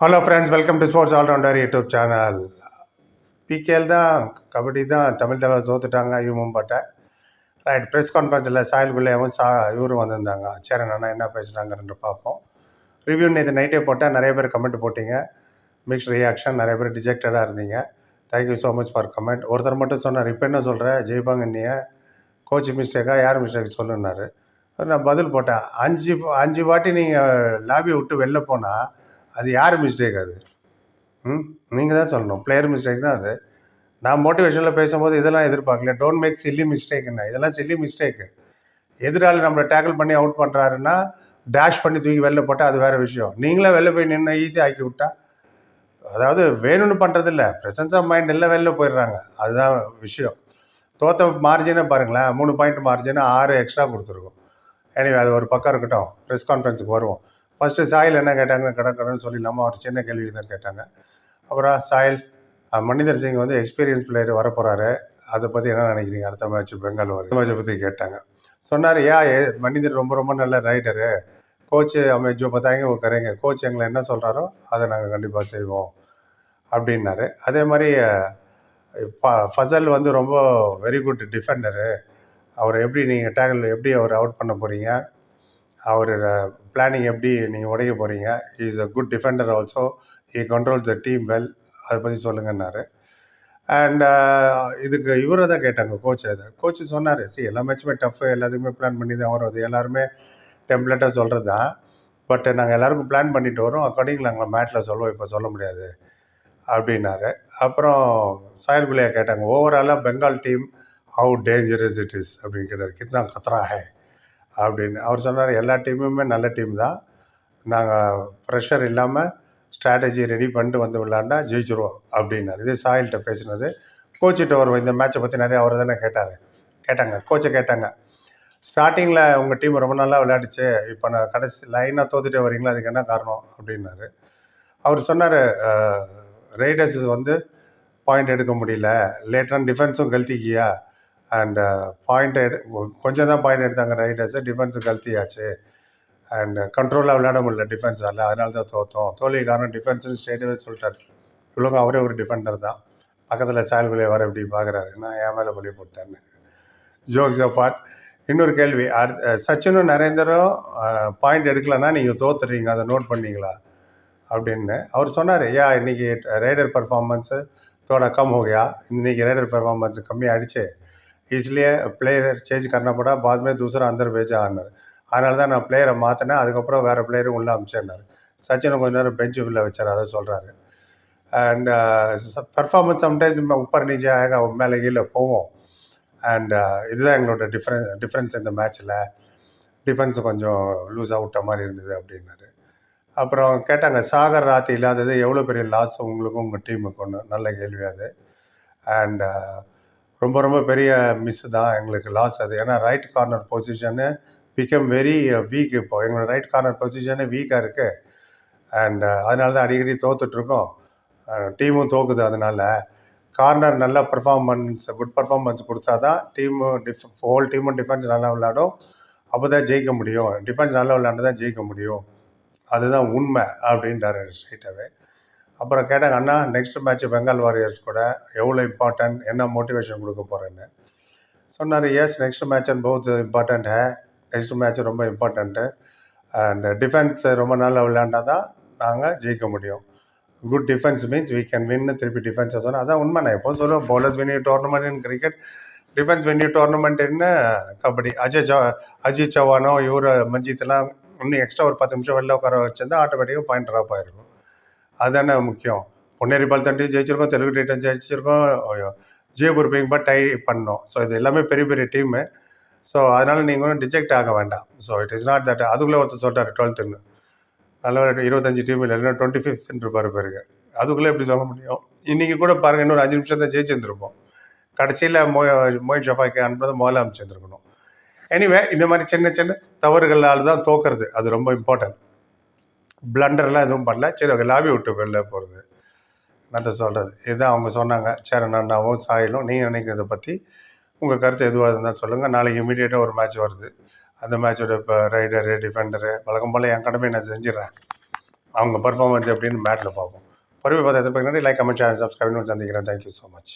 Hello friends welcome to sports allrounder YouTube channel PKL தான் கபடி தான் தமிழ் தலைவர் தோத்துட்டாங்க இவன் பட்டை ரைட் ப்ரெஸ் கான்ஃபரன்ஸில் சாயல் பிள்ளையாவும் சா இவரும் வந்திருந்தாங்க. சரி அண்ணா என்ன பேசுனாங்கன்னு பார்ப்போம். ரிவ்யூ நேற்று நைட்டே போட்டால் நிறைய பேர் கமெண்ட் போட்டிங்க. மிக்ஸ் ரியாக்ஷன் நிறைய பேர் டிஜெக்டடாக இருந்தீங்க. Thank you so much for comment ஒருத்தர் மட்டும் சொன்னார் இப்போ என்ன சொல்கிறேன் ஜெயிப்பாங்க நீ கோச் மிஸ்டேக்காக யார் மிஸ்டேக் சொல்லுன்னாரு. நான் பதில் போட்டேன். அஞ்சு அஞ்சு வாட்டி நீங்கள் லாபியை விட்டு வெளில போனால் அது யார் மிஸ்டேக் அது? ம் நீங்கள் தான் சொல்லணும். பிளேயர் மிஸ்டேக் தான் அது. நான் மோட்டிவேஷனில் பேசும்போது இதெல்லாம் எதிர்பார்க்கல. டோன்ட் மேக் சில்லி மிஸ்டேக்குண்ணா இதெல்லாம் சில்லி மிஸ்டேக்கு எதிராளி நம்மளை டேக்கிள் பண்ணி அவுட் பண்ணுறாருன்னா டேஷ் பண்ணி தூக்கி வெளில போட்டால் அது வேறு விஷயம். நீங்களே வெளில போய் நின்று ஈஸி ஆக்கி விட்டா அதாவது வேணும்னு பண்ணுறது இல்லை ப்ரெசன்ஸ் ஆஃப் மைண்ட் எல்லாம் வெளில போயிடுறாங்க. அதுதான் விஷயம். தோத்த மார்ஜினே பாருங்களேன். மூணு பாயிண்ட் மார்ஜினு ஆறு எக்ஸ்ட்ரா கொடுத்துருக்கோம். எனவே அது ஒரு பக்கம் இருக்கட்டும். ப்ரெஸ் கான்ஃபரன்ஸுக்கு வருவோம். ஃபஸ்ட்டு சாயல் என்ன கேட்டாங்க? கிடக்கிறன்னு சொல்லி நம்ம ஒரு சின்ன கேள்வி தான் கேட்டாங்க. அப்புறம் சாயல் மனிதர் சிங் வந்து எக்ஸ்பீரியன்ஸ் பிளேயர் வரப்போகிறாரு அதை பற்றி என்ன நினைக்கிறீங்க? அடுத்த மேட்ச் பெங்கால் மேட்சை பற்றி கேட்டாங்க. சொன்னார் ஏ மனிதர் ரொம்ப ரொம்ப நல்ல ரைடரு கோச்சு அம்மே பார்த்தாங்க பத்தாங்க கோச் எங்களை என்ன சொல்கிறாரோ அதை நாங்கள் கண்டிப்பாக செய்வோம். அப்படின்னாரு. அதே மாதிரி ப ஃபசல் வந்து ரொம்ப வெரி குட் டிஃபெண்டரு அவரை எப்படி நீங்கள் டேக்கிள் எப்படி அவர் அவுட் பண்ண போகிறீங்க அவர் பிளானிங் எப்படி நீங்கள் உடைக்க போகிறீங்க is a good defender also he control the team well அதை பற்றி சொல்லுங்கன்னாரு. அண்ட் இதுக்கு இவரை தான் கேட்டாங்க கோச் அதை கோச் சொன்னார் சி எல்லா மேட்சுமே டஃப் எல்லாத்துக்குமே பிளான் பண்ணி தான் வரும் அது எல்லாருமே டெம்ப்ளேட்டாக சொல்கிறது தான் பட் நாங்கள் எல்லாருக்கும் பிளான் பண்ணிட்டு வரோம். அக்கார்டிங் நாங்கள் மேட்டில் சொல்லுவோம். இப்போ சொல்ல முடியாது. அப்படின்னாரு. அப்புறம் சாயல் குலியா கேட்டாங்க ஓவராலாக Bengal team how dangerous it is அப்படின்னு கேட்டார் கித்னா கத்ரா ஹே அப்படின்னு. அவர் சொன்னார் எல்லா டீமுமே நல்ல டீம் தான். நாங்கள் ப்ரெஷர் இல்லாமல் ஸ்ட்ராட்டஜி ரெடி பண்ணிட்டு வந்து விளாண்டா ஜெயிச்சிருவோம் அப்படின்னாரு. இது சாயில்கிட்ட பேசினது. கோச்சிட்ட வருவோம் இந்த மேட்சை பற்றி நிறைய அவர் தானே கேட்டார். கேட்டாங்க கோச்சை கேட்டாங்க. ஸ்டார்டிங்கில் உங்கள் டீம் ரொம்ப நல்லா விளையாடுச்சு. இப்போ நான் கடைசி லைனாக தோத்துட்டே வரீங்களா? அதுக்கு என்ன காரணம்? அப்படின்னாரு. அவர் சொன்னார் ரைடர்ஸ் வந்து பாயிண்ட் எடுக்க முடியல. லேட்டரான டிஃபென்ஸும் கழுத்திக்கியா அண்டு பாயிண்ட் uh, எடு கொஞ்சம் தான் பாயிண்ட் எடுத்தாங்க ரைடர்ஸு டிஃபென்ஸு கழுத்தியாச்சு அண்டு கண்ட்ரோலாக விளையாட முடியல டிஃபென்ஸால் அதனால தான் தோற்றோம் தோல்வி காரணம் டிஃபென்ஸ்னு ஸ்டேட்டவே சொல்லிட்டார். இவ்வளோ அவரே ஒரு டிஃபெண்டர் தான். பக்கத்தில் சால்விலே வர இப்படி பார்க்குறாரு நான் என் மேலே பழி போட்டேன்னு. ஜோக்ஸ் அப்பாட் இன்னொரு கேள்வி. அடுத்த சச்சினும் நரேந்தரும் பாயிண்ட் எடுக்கலன்னா நீங்கள் தோத்துறீங்க அதை நோட் பண்ணீங்களா? அப்படின்னு. அவர் சொன்னார் ஐயா இன்றைக்கி ரைடர் பர்ஃபார்மன்ஸு தோட கம் ஹோகையா இன்றைக்கி ரைடர் பர்ஃபார்மன்ஸ் கம்மியாகிடுச்சு इसलिए प्लेयर चेंज करना पड़ा बाद में दूसरा अंदर भेजा ஆனார் அதனால தான் நான் பிளேயரை மாற்றினேன் அதுக்கப்புறம் வேறு பிளேயரும் உள்ளே அமிச்சேன்னாரு சச்சினை கொஞ்ச நேரம் பெஞ்சு உள்ள வச்சார் அதை சொல்கிறாரு அண்ட் பர்ஃபார்மன்ஸ் சம்டைம்ஸ் உப்பர் நீச்சே ஆக மேலே கீழே போவோம் அண்ட் இதுதான் எங்களோட டிஃப்ரென்ஸ் டிஃப்ரென்ஸ் இந்த மேட்ச்சில் டிஃபென்ஸ் கொஞ்சம் லூஸ் அவுட்ட மாதிரி இருந்தது அப்படின்னாரு அப்புறம் கேட்டாங்க சாகர் ராத்தி இல்லாதது எவ்வளோ பெரிய லாஸ் உங்களுக்கும் உங்கள் டீமுக்கு ஒன்று நல்ல கேள்வி அது அண்ட் ரொம்ப ரொம்ப பெரிய மிஸ் தான் எங்களுக்கு லாஸ் அது. ஏன்னா right corner position become very weak இப்போ. எங்களோட ரைட் கார்னர் பொசிஷனே வீக்காக இருக்குது அண்ட் அதனால தான் அடிக்கடி தோத்துட்ருக்கோம் டீமும் uh, தோக்குது அதனால. கார்னர் நல்ல பர்ஃபார்மன்ஸ் குட் பர்ஃபார்மன்ஸ் கொடுத்தா தான் டீமு டிஃப் ஹோல் டீமும் டிஃபென்ஸ் நல்லா விளையாடும். அப்போ தான் ஜெயிக்க முடியும். டிஃபென்ஸ் நல்லா விளையாண்டு தான் ஜெயிக்க முடியும். அதுதான் உண்மை அப்படின்றாரு ஸ்ட்ரைட்டாகவே அப்புறம் கேட்டாங்க அண்ணா நெக்ஸ்ட் மேட்ச் பெங்கால் வாரியர்ஸ் கூட எவ்வளோ இம்பார்ட்டன்ட் என்ன மோட்டிவேஷன் கொடுக்க போகிறேன்னு சொன்னார் yes next match and both important hey. Next match ரொம்ப இம்பார்ட்டண்ட்டு அண்ட் டிஃபென்ஸ் ரொம்ப நாள் விளையாண்டா தான் நாங்கள் ஜெயிக்க முடியும். Good defence means we can win திருப்பி டிஃபென்ஸை சொன்னால் அதான் உண்மை. நான் எப்போ சொல்லுவேன் bowlers win tournament in cricket defence win tournament என்ன கபடி. அஜய் சவா அஜித் சவானோ இவர் மஞ்சித்லாம் இன்னும் எக்ஸ்ட்ரா ஒரு பத்து நிமிஷம் வெளில உட்கார வச்சிருந்தா ஆட்டோமேட்டிக்காக பாயிண்ட் ட்ராப் ஆயிருக்கும் அதுதானே முக்கியம். பொன்னேரி பால் தண்டி ஜெயிச்சிருக்கோம் தெலுங்கு டைட்டன் ஜெயிச்சிருக்கோம் ஜெயபூர் பிங்பா டை பண்ணோம். ஸோ இது எல்லாமே பெரிய பெரிய டீமு ஸோ அதனால் நீங்கள் ஒன்றும் டிஜெக்ட் ஆக வேண்டாம். So it is not that அதுக்குள்ளே ஒருத்தர் சொல்கிறார் டுவெல்த்துன்னு நல்ல ஒரு இருபத்தஞ்சு டீம் இல்லை இல்லைன்னா டுவெண்ட்டி ஃபிஃப்த்ன்னு இருப்பார் பேருக்கு அதுக்குள்ளே எப்படி சொல்ல முடியும்? இன்றைக்கி கூட பாருங்கள் இன்னொரு அஞ்சு நிமிஷம் தான் ஜெயிச்சிருந்துருப்போம். கடைசியில் மோ மோயின் ஷஃபாக்கு அனுப்புறது முதல்ல அமைச்சிருந்துருக்கணும். எனிவே இந்த மாதிரி சின்ன சின்ன தவறுகளால் தான் தோக்கிறது. அது ரொம்ப இம்பார்ட்டன்ட் பிளண்டர்லாம் எதுவும் பண்ணல. சரி ஓகே லாபி விட்டு வெளில போகிறது நான் சொல்கிறது இதுதான் அவங்க சொன்னாங்க. சேரன் அண்ணாவும் சாயலும் நீங்கள் நினைக்கிறத பற்றி உங்கள் கருத்து எதுவாக இருந்தால் சொல்லுங்கள் நாளைக்கு இமீடியட்டாக ஒரு மேட்ச் வருது. அந்த மேட்சோட இப்போ ரைடரு டிஃபெண்டரு வழக்கம் போல் என் கடமை நான் செஞ்சிடறேன். அவங்க பர்ஃபார்மன்ஸ் எப்படின்னு மேட்டில் பார்ப்போம். பொறுமை பார்த்து எதிர்பார்க்கணும் லைக் கமெண்ட் சேனல் சப்ஸ்கிரைப் சந்திக்கிறேன். Thank you so much